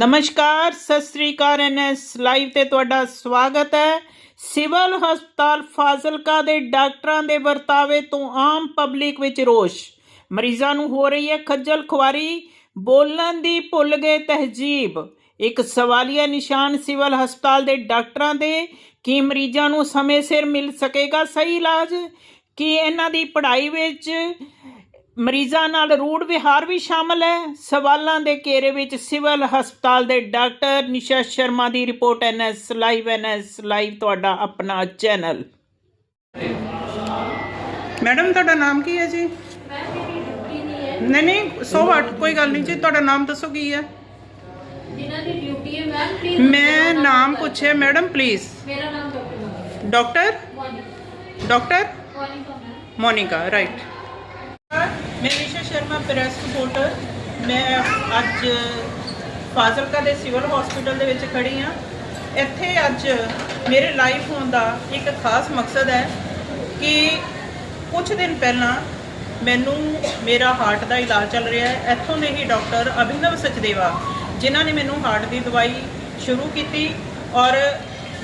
ਨਮਸਕਾਰ, ਸਤਿ ਸ੍ਰੀ ਅਕਾਲ। NS live ਤੇ ਤੁਹਾਡਾ ਸਵਾਗਤ ਹੈ। ਸਿਵਲ ਹਸਪਤਾਲ ਫਾਜ਼ਿਲਕਾ ਦੇ ਡਾਕਟਰਾਂ ਦੇ ਵਰਤਾਵੇ ਤੋਂ ਆਮ ਪਬਲਿਕ ਵਿੱਚ ਰੋਸ਼। ਮਰੀਜ਼ਾਂ ਨੂੰ ਹੋ ਰਹੀ ਹੈ ਖੱਜਲ ਖੁਆਰੀ। ਬੋਲਣ ਦੀ ਭੁੱਲ ਗਏ ਤਹਿਜੀਬ। ਇੱਕ ਸਵਾਲੀਆ ਨਿਸ਼ਾਨ ਸਿਵਲ ਹਸਪਤਾਲ ਦੇ ਡਾਕਟਰਾਂ ਦੇ। ਕੀ ਮਰੀਜ਼ਾਂ ਨੂੰ ਸਮੇਂ ਸਿਰ ਮਿਲ ਸਕੇਗਾ ਸਹੀ ਇਲਾਜ? ਕੀ ਇਹਨਾਂ ਦੀ ਪੜ੍ਹਾਈ ਵਿੱਚ ਮਰੀਜ਼ਾਂ ਨਾਲ ਰੂੜ ਵਿਹਾਰ ਵੀ ਸ਼ਾਮਲ ਹੈ। ਸਵਾਲਾਂ ਦੇ ਘੇਰੇ ਵਿੱਚ ਸਿਵਲ ਹਸਪਤਾਲ ਦੇ ਡਾਕਟਰ ਨਿਸ਼ਾ ਸ਼ਰਮਾ ਦੀ report NS live NS live ਤੁਹਾਡਾ ਆਪਣਾ ਚੈਨਲ। ਮੈਡਮ ਤੁਹਾਡਾ ਨਾਮ ਕੀ ਹੈ ਜੀ? ਨਹੀਂ ਨਹੀਂ ਸੋ ਵਾਟ ਕੋਈ ਗੱਲ ਨਹੀਂ ਜੀ ਤੁਹਾਡਾ ਨਾਮ ਦੱਸੋ ਕੀ ਹੈ? ਜਿਨ੍ਹਾਂ ਦੀ ਡਿਊਟੀ ਹੈ ਮੈਮ ਪਲੀਜ਼ ਮੈਂ ਨਾਮ ਪੁੱਛਿਆ ਮੈਡਮ ਪਲੀਜ਼ ਮੇਰਾ ਨਾਮ doctor doctor? Monika. Doctor? Monika right ਮੈਂ ਨਿਸ਼ਾ ਸ਼ਰਮਾ, ਪ੍ਰੈਸ ਰਿਪੋਰਟਰ। ਮੈਂ ਅੱਜ ਫਾਜ਼ਿਲਕਾ ਦੇ ਸਿਵਲ ਹਸਪੀਟਲ ਦੇ ਵਿੱਚ ਖੜੀ ਹਾਂ। ਇੱਥੇ ਅੱਜ ਮੇਰੇ ਲਾਈਵ ਹੋਣ ਦਾ ਇੱਕ ਖਾਸ ਮਕਸਦ ਹੈ ਕਿ ਕੁਝ ਦਿਨ ਪਹਿਲਾਂ ਮੈਨੂੰ ਮੇਰਾ ਹਾਰਟ ਦਾ ਇਲਾਜ ਚੱਲ ਰਿਹਾ ਹੈ। ਇੱਥੋਂ ਦੇ ਹੀ ਡਾਕਟਰ ਅਭਿਨਵ ਸਚਦੇਵਾ, ਜਿਨ੍ਹਾਂ ਨੇ ਮੈਨੂੰ ਹਾਰਟ ਦੀ ਦਵਾਈ ਸ਼ੁਰੂ ਕੀਤੀ ਔਰ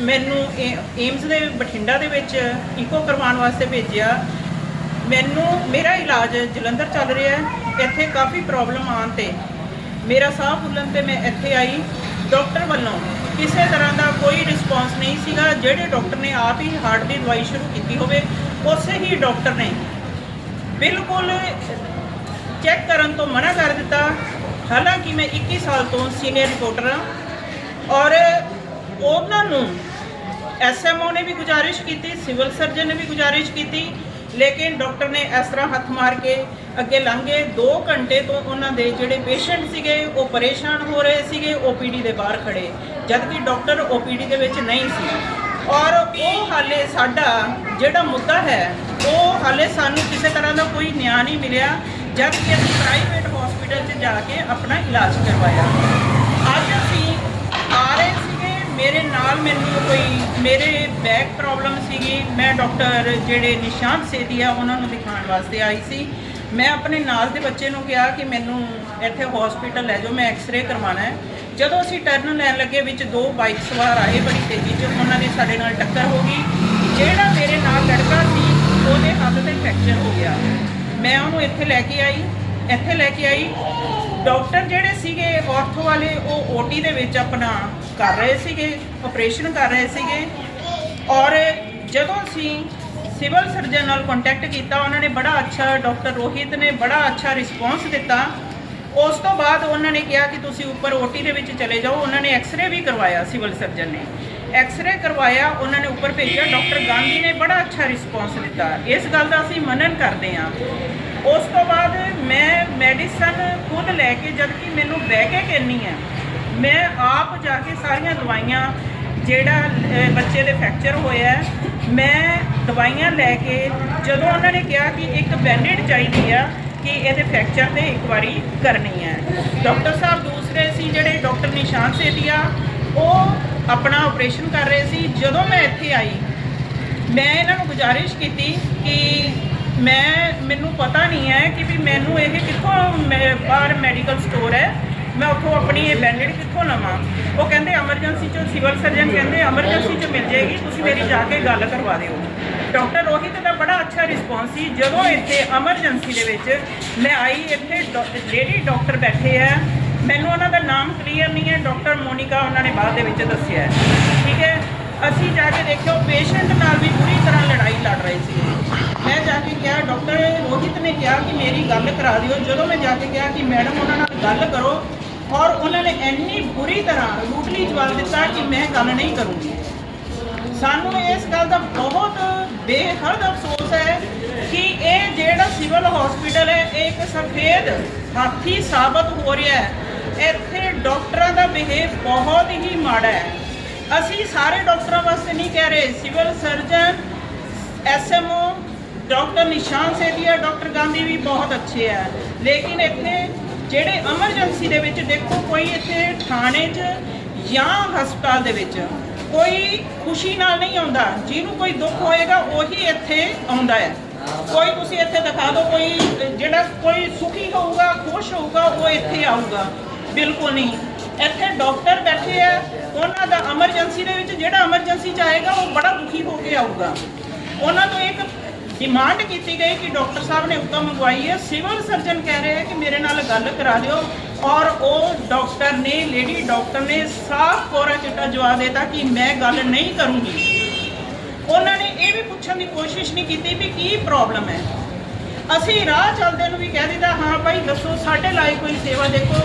ਮੈਨੂੰ ਏਮਸ ਦੇ ਬਠਿੰਡਾ ਦੇ ਵਿੱਚ ਇਕੋ ਕਰਵਾਉਣ ਵਾਸਤੇ ਭੇਜਿਆ। ਮੈਨੂੰ, ਮੇਰਾ ਇਲਾਜ ਜਲੰਧਰ ਚੱਲ ਰਿਹਾ ਹੈ, ਇੱਥੇ ਕਾਫੀ ਪ੍ਰੋਬਲਮ ਆਉਣ ਤੇ। ਮੇਰਾ ਸਾਹ ਫੁੱਲਣ ਤੇ ਮੈਂ ਇੱਥੇ ਆਈ। ਡਾਕਟਰ ਵੱਲੋਂ ਕਿਸੇ ਤਰ੍ਹਾਂ ਦਾ ਕੋਈ ਰਿਸਪੌਂਸ ਨਹੀਂ ਸੀਗਾ, ਜਿਹੜੇ ਡਾਕਟਰ ਨੇ ਆਪ ਹੀ ਹਾਰਟ ਦੀ ਦਵਾਈ ਸ਼ੁਰੂ ਕੀਤੀ ਹੋਵੇ, ਉਸੇ ਹੀ ਡਾਕਟਰ ਨੇ ਬਿਲਕੁਲ ਚੈੱਕ ਕਰਨ ਤੋਂ ਮਨਾ ਕਰ ਦਿੱਤਾ। ਹਾਲਾਂਕਿ ਮੈਂ 21 ਸਾਲ ਤੋਂ ਸੀਨੀਅਰ ਰਿਪੋਰਟਰ ਹਾਂ ਔਰ ਉਹਨਾਂ ਨੂੰ ਐਸਐਮਓ ਨੇ ਵੀ ਗੁਜ਼ਾਰਿਸ਼ ਕੀਤੀ ਸਿਵਲ ਸਰਜਨ ਨੇ ਵੀ ਗੁਜ਼ਾਰਿਸ਼ ਕੀਤੀ। ਲੇਕਿਨ ਡਾਕਟਰ ਨੇ ਇਸ ਤਰ੍ਹਾਂ ਹੱਥ ਮਾਰ ਕੇ ਅੱਗੇ ਲੰਘੇ। 2 ਘੰਟੇ ਤੋਂ ਉਹਨਾਂ ਦੇ ਜਿਹੜੇ ਪੇਸ਼ੈਂਟ ਸੀਗੇ, ਉਹ ਪਰੇਸ਼ਾਨ ਹੋ ਰਹੇ ਸੀਗੇ ਓਪੀਡੀ ਦੇ ਬਾਹਰ ਖੜੇ। ਜਦ ਕਿ ਡਾਕਟਰ ਓਪੀਡੀ ਦੇ ਵਿੱਚ ਨਹੀਂ ਸੀ। ਔਰ ਉਹ ਹਾਲੇ ਸਾਡਾ ਜਿਹੜਾ ਮੁੱਦਾ ਹੈ, ਉਹ ਹਾਲੇ ਸਾਨੂੰ ਕਿਸੇ ਤਰ੍ਹਾਂ ਦਾ ਕੋਈ ਨਿਆਂ ਨਹੀਂ ਮਿਲਿਆ ਜਦ ਕਿ ਅਸੀਂ ਪ੍ਰਾਈਵੇਟ ਹਸਪੀਟਲ 'ਚ ਜਾ ਕੇ ਆਪਣਾ ਇਲਾਜ ਕਰਵਾਇਆ ਅੱਜ ਅਸੀਂ ਆ ਰਹੇ ਸੀਗੇ ਮੇਰੇ ਨਾਲ ਮੈਨੂੰ ਕੋਈ ਮੇਰੇ ਬੈਕ ਪ੍ਰੋਬਲਮ ਸੀਗੀ। ਮੈਂ ਡਾਕਟਰ ਜਿਹੜੇ ਨਿਸ਼ਾਂਤ ਸੇਦੀ ਆ, ਉਹਨਾਂ ਨੂੰ ਦਿਖਾਉਣ ਵਾਸਤੇ ਆਈ ਸੀ। ਮੈਂ ਆਪਣੇ ਨਾਲ ਦੇ ਬੱਚੇ ਨੂੰ ਕਿਹਾ ਕਿ ਮੈਨੂੰ ਇੱਥੇ ਹਸਪੀਟਲ ਲੈ ਜਾਓ, ਮੈਂ ਐਕਸ-ਰੇ ਕਰਵਾਉਣਾ ਹੈ। ਜਦੋਂ ਅਸੀਂ ਟਰਨ ਲੈਣ ਲੱਗੇ, ਵਿੱਚ ਦੋ ਬਾਈਕ ਸਵਾਰ ਆਏ ਬੜੀ ਤੇਜ਼ੀ 'ਚ, ਉਹਨਾਂ ਦੀ ਸਾਡੇ ਨਾਲ ਟੱਕਰ ਹੋ ਗਈ। ਜਿਹੜਾ ਮੇਰੇ ਨਾਲ ਲੜਕਾ ਸੀ, ਉਹਦੇ ਹੱਥ ਤੇ ਫ੍ਰੈਕਚਰ ਹੋ ਗਿਆ। ਮੈਂ ਉਹਨੂੰ ਇੱਥੇ ਲੈ ਕੇ ਆਈ, ਇੱਥੇ ਲੈ ਕੇ ਆਈ। ਡਾਕਟਰ ਜਿਹੜੇ ਸੀਗੇ ਆਰਥੋ ਵਾਲੇ, ਉਹ ਓਟੀ ਦੇ ਵਿੱਚ ਆਪਣਾ ਕਰ ਰਹੇ ਸੀਗੇ ਆਪਰੇਸ਼ਨ ਕਰ ਰਹੇ ਸੀਗੇ। ਔਰ ਜਦੋਂ ਅਸੀਂ ਸਿਵਲ ਸਰਜਨ ਨਾਲ ਕੰਟੈਕਟ ਕੀਤਾ, ਉਹਨਾਂ ਨੇ ਬੜਾ ਅੱਛਾ ਡਾਕਟਰ ਰੋਹਿਤ ਨੇ ਬੜਾ ਅੱਛਾ ਰਿਸਪੌਂਸ ਦਿੱਤਾ। ਉਸ ਤੋਂ ਬਾਅਦ ਉਹਨਾਂ ਨੇ ਕਿਹਾ ਕਿ ਤੁਸੀਂ ਉੱਪਰ ਓਟੀ ਦੇ ਵਿੱਚ ਚਲੇ ਜਾਓ। ਉਹਨਾਂ ਨੇ ਐਕਸ-ਰੇ ਵੀ ਕਰਵਾਇਆ ਸਿਵਲ ਸਰਜਨ ਨੇ। ਐਕਸ-ਰੇ ਕਰਵਾਇਆ, ਉਹਨਾਂ ਨੇ ਉੱਪਰ ਭੇਜਿਆ। ਡਾਕਟਰ ਗਾਂਧੀ ਨੇ ਬੜਾ ਅੱਛਾ ਰਿਸਪੌਂਸ ਦਿੱਤਾ। ਇਸ ਗੱਲ ਦਾ ਅਸੀਂ ਮਨਨ ਕਰਦੇ ਹਾਂ। ਉਸ ਤੋਂ ਬਾਅਦ ਮੈਂ ਮੈਡੀਸਨ ਖੁਦ ਲੈ ਕੇ ਜਦ ਕਿ ਮੈਨੂੰ ਬਹਿ ਕੇ ਕਰਨੀ ਹੈ, ਮੈਂ ਆਪ ਜਾ ਕੇ ਸਾਰੀਆਂ ਦਵਾਈਆਂ, ਜਿਹੜਾ ਬੱਚੇ ਦੇ ਫ੍ਰੈਕਚਰ ਹੋਇਆ, ਮੈਂ ਦਵਾਈਆਂ ਲੈ ਕੇ, ਜਦੋਂ ਉਹਨਾਂ ਨੇ ਕਿਹਾ ਕਿ ਇੱਕ ਬੈਂਡੇਡ ਚਾਹੀਦੀ ਆ, ਕਿ ਇਹਦੇ ਫ੍ਰੈਕਚਰ ਤੇ ਇੱਕ ਵਾਰੀ ਕਰਨੀ ਹੈ। ਡਾਕਟਰ ਸਾਹਿਬ ਦੂਸਰੇ ਸੀ, ਜਿਹੜੇ ਡਾਕਟਰ ਨਿਸ਼ਾਨ ਸੇਤੀਆ, ਉਹ ਆਪਣਾ ਆਪਰੇਸ਼ਨ ਕਰ ਰਹੇ ਸੀ, ਜਦੋਂ ਮੈਂ ਇੱਥੇ ਆਈ, ਮੈਂ ਇਹਨਾਂ ਨੂੰ ਗੁਜ਼ਾਰਿਸ਼ ਕੀਤੀ ਕਿ ਮੈਂ, ਮੈਨੂੰ ਪਤਾ ਨਹੀਂ ਹੈ ਕਿ ਵੀ ਮੈਨੂੰ ਇਹ ਕਿੱਥੋਂ, ਮੈਂ- ਬਾਹਰ ਮੈਡੀਕਲ ਸਟੋਰ ਹੈ, ਮੈਂ ਉੱਥੋਂ ਆਪਣੀ ਇਹ ਬੈਂਡੇਡ ਕਿੱਥੋਂ ਲਵਾਂ? ਉਹ ਕਹਿੰਦੇ ਐਮਰਜੈਂਸੀ ਚੋਂ ਸਿਵਲ ਸਰਜਨ ਕਹਿੰਦੇ ਐਮਰਜੈਂਸੀ ਚ ਮਿਲ ਜਾਏਗੀ, ਤੁਸੀਂ ਮੇਰੀ ਜਾ ਕੇ ਗੱਲ ਕਰਵਾ ਦਿਓ। ਡਾਕਟਰ ਰੋਹਿਤ ਦਾ ਬੜਾ ਅੱਛਾ ਰਿਸਪੌਂਸ ਸੀ, ਜਦੋਂ ਇੱਥੇ ਐਮਰਜੈਂਸੀ ਦੇ ਵਿੱਚ ਮੈਂ ਆਈ, ਇੱਥੇ ਲੇਡੀ ਡਾਕਟਰ ਬੈਠੇ ਆ ਮੈਨੂੰ ਉਹਨਾਂ ਦਾ ਨਾਮ ਕਲੀਅਰ ਨਹੀਂ ਹੈ ਡਾਕਟਰ ਮੋਨਿਕਾ ਉਹਨਾਂ ਨੇ ਬਾਅਦ ਦੇ ਵਿੱਚ ਦੱਸਿਆ ਹੈ। ਠੀਕ ਹੈ? ਅਸੀਂ ਜਾ ਕੇ ਦੇਖਿਓ ਪੇਸ਼ੈਂਟ ਨਾਲ ਵੀ ਪੂਰੀ ਤਰ੍ਹਾਂ ਲੜਾਈ ਲੜ ਰਹੇ ਸੀ। ਮੈਂ ਜਾ ਕੇ ਕਿਹਾ ਡਾਕਟਰ ਰੋਹਿਤ ਨੇ ਕਿਹਾ ਕਿ ਮੇਰੀ ਗੱਲ ਕਰਾ ਦਿਓ। ਜਦੋਂ ਮੈਂ ਜਾ ਕੇ ਕਿਹਾ ਕਿ ਮੈਡਮ, ਉਹਨਾਂ ਨਾਲ ਗੱਲ ਕਰੋ, ਔਰ ਉਹਨਾਂ ਨੇ ਇੰਨੀ ਬੁਰੀ ਤਰ੍ਹਾਂ ਰੂਟਲੀ ਜਵਾਬ ਦਿੱਤਾ ਕਿ ਮੈਂ ਗੱਲ ਨਹੀਂ ਕਰੂੰਗੀ। ਸਾਨੂੰ ਇਸ ਗੱਲ ਦਾ ਬਹੁਤ ਬੇਹੱਦ ਅਫਸੋਸ ਹੈ ਕਿ ਇਹ ਜਿਹੜਾ ਸਿਵਲ ਹਸਪੀਟਲ ਹੈ, ਇਹ ਇੱਕ ਸਫੇਦ ਹਾਥੀ ਸਾਬਤ ਹੋ ਰਿਹਾ ਹੈ। ਇੱਥੇ ਡਾਕਟਰਾਂ ਦਾ ਬਿਹੇਵ ਬਹੁਤ ਹੀ ਮਾੜਾ ਹੈ। ਅਸੀਂ ਸਾਰੇ ਡਾਕਟਰਾਂ ਵਾਸਤੇ ਨਹੀਂ ਕਹਿ ਰਹੇ, ਸਿਵਲ ਸਰਜਨ ਐਸਐਮਓ ਡਾਕਟਰ ਨਿਸ਼ਾਨ ਸੇਦੀਆ ਡਾਕਟਰ ਗਾਂਧੀ ਵੀ ਬਹੁਤ ਅੱਛੇ ਆ। ਲੇਕਿਨ ਇੱਥੇ ਜਿਹੜੇ ਐਮਰਜੈਂਸੀ ਦੇ ਵਿੱਚ ਦੇਖੋ, ਕੋਈ ਇੱਥੇ ਥਾਣੇ 'ਚ ਜਾਂ ਹਸਪਤਾਲ ਦੇ ਵਿੱਚ ਕੋਈ ਖੁਸ਼ੀ ਨਾਲ ਨਹੀਂ ਆਉਂਦਾ। ਜਿਹਨੂੰ ਕੋਈ ਦੁੱਖ ਹੋਏਗਾ, ਉਹੀ ਇੱਥੇ ਆਉਂਦਾ ਹੈ। ਕੋਈ ਤੁਸੀਂ ਇੱਥੇ ਦਿਖਾ ਦਿਓ, ਕੋਈ ਜਿਹੜਾ ਕੋਈ ਸੁਖੀ ਹੋਊਗਾ, ਖੁਸ਼ ਹੋਊਗਾ, ਉਹ ਇੱਥੇ ਆਊਗਾ। ਬਿਲਕੁਲ ਨਹੀਂ। ਇੱਥੇ ਡਾਕਟਰ ਬੈਠੇ ਆ, ਉਹਨਾਂ ਦਾ ਐਮਰਜੈਂਸੀ ਦੇ ਵਿੱਚ ਜਿਹੜਾ ਐਮਰਜੈਂਸੀ ਚ ਆਏਗਾ, ਉਹ ਬੜਾ ਦੁਖੀ ਹੋ ਕੇ ਆਊਗਾ। ਉਹਨਾਂ ਤੋਂ ਇੱਕ ਡਿਮਾਂਡ ਕੀਤੀ ਗਈ ਕਿ ਡਾਕਟਰ ਸਾਹਿਬ ਨੇ ਉੱਤਮ ਮੰਗਵਾਈ ਹੈ। ਸਿਵਲ ਸਰਜਨ ਕਹਿ ਰਹੇ ਹੈ ਕਿ ਮੇਰੇ ਨਾਲ ਗੱਲ ਕਰਾ ਦਿਓ ਔਰ ਉਹ ਡਾਕਟਰ ਨੇ ਲੇਡੀ ਡਾਕਟਰ ਨੇ ਸਾਫ਼ ਕੋਰਾ ਚਿੱਟਾ ਜਵਾਬ ਦਿੱਤਾ ਕਿ ਮੈਂ ਗੱਲ ਨਹੀਂ ਕਰੂੰਗੀ। ਉਹਨਾਂ ਨੇ ਇਹ ਵੀ ਪੁੱਛਣ ਦੀ ਕੋਸ਼ਿਸ਼ ਨਹੀਂ ਕੀਤੀ ਵੀ ਕੀ ਪ੍ਰੋਬਲਮ ਹੈ। ਅਸੀਂ ਰਾਹ ਚੱਲਦੇ ਨੂੰ ਵੀ ਕਹਿ ਦਿੱਤਾ, ਹਾਂ ਭਾਈ ਦੱਸੋ, ਸਾਡੇ ਲਈ ਕੋਈ ਸੇਵਾ ਦੇਖੋ।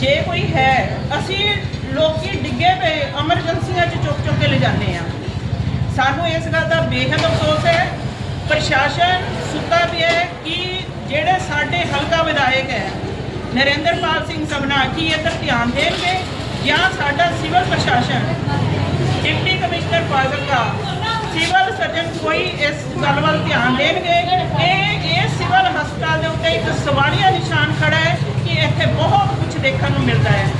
ਜੇ ਕੋਈ ਹੈ, ਅਸੀਂ ਲੋਕੀ ਡਿੱਗੇ ਪਏ ਐਮਰਜੈਂਸੀਆਂ 'ਚ ਚੁੱਕ ਚੁੱਕ ਕੇ ਲਿਜਾਂਦੇ ਆ ਸਾਨੂੰ ਇਸ ਗੱਲ ਦਾ ਬੇਹੱਦ ਅਫਸੋਸ ਹੈ, ਪ੍ਰਸ਼ਾਸਨ ਸੁੱਤਾ ਪਿਆ ਹੈ ਕਿ ਜਿਹੜੇ ਸਾਡੇ ਹਲਕਾ ਵਿਧਾਇਕ ਹੈ, ਨਰਿੰਦਰਪਾਲ ਸਿੰਘ ਸਭਨਾ ਕੀ ਇੱਧਰ ਧਿਆਨ ਦੇਣਗੇ? ਜਾਂ ਸਾਡਾ ਸਿਵਲ ਪ੍ਰਸ਼ਾਸਨ? Deputy commissioner Fazilka civil surgeon ਕੋਈ ਇਸ ਗੱਲ ਵੱਲ ਧਿਆਨ ਦੇਣਗੇ ਇਹ ਇਹ ਸਿਵਲ ਹਸਪਤਾਲ ਦੇ ਉੱਤੇ ਇੱਕ ਸਵਾਲੀਆ ਨਿਸ਼ਾਨ ਖੜਾ ਹੈ ਕਿ ਇੱਥੇ ਬਹੁਤ ਕੁਝ ਦੇਖਣ ਨੂੰ ਮਿਲਦਾ ਹੈ।